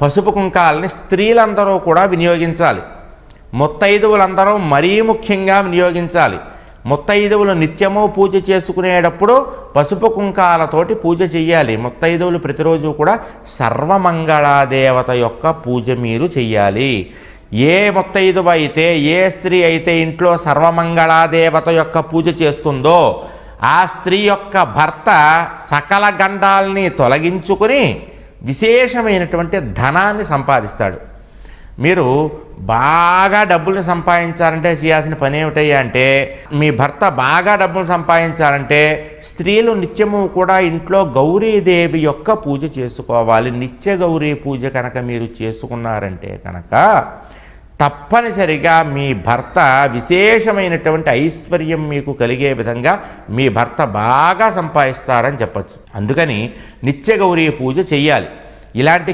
పసుపు కుంకాలని స్త్రీలందరూ కూడా వినియోగించాలి. ముత్తైదువులందరూ మరీ ముఖ్యంగా వినియోగించాలి. ముత్తైదువులు నిత్యము పూజ చేసుకునేటప్పుడు పసుపు కుంకాలతోటి పూజ చేయాలి ముత్తైదువులు ప్రతిరోజు కూడా సర్వమంగళాదేవత యొక్క పూజ మీరు చెయ్యాలి. ఏ ముత్తైదువ అయితే ఏ స్త్రీ అయితే ఇంట్లో సర్వమంగళాదేవత యొక్క పూజ చేస్తుందో ఆ స్త్రీ యొక్క భర్త సకల గండాల్ని తొలగించుకుని విశేషమైనటువంటి ధనాన్ని సంపాదిస్తాడు. మీరు బాగా డబ్బుల్ని సంపాదించాలంటే చేయాల్సిన పని ఏమిటయ్యా అంటే మీ భర్త బాగా డబ్బులు సంపాదించాలంటే స్త్రీలు నిత్యము కూడా ఇంట్లో గౌరీదేవి యొక్క పూజ చేసుకోవాలి. నిత్య గౌరీ పూజ కనుక మీరు చేసుకున్నారంటే కనుక తప్పనిసరిగా మీ భర్త విశేషమైనటువంటి ఐశ్వర్యం మీకు కలిగే విధంగా మీ భర్త బాగా సంపాదిస్తారని చెప్పచ్చు. అందుకని నిత్య గౌరీ పూజ చెయ్యాలి. ఇలాంటి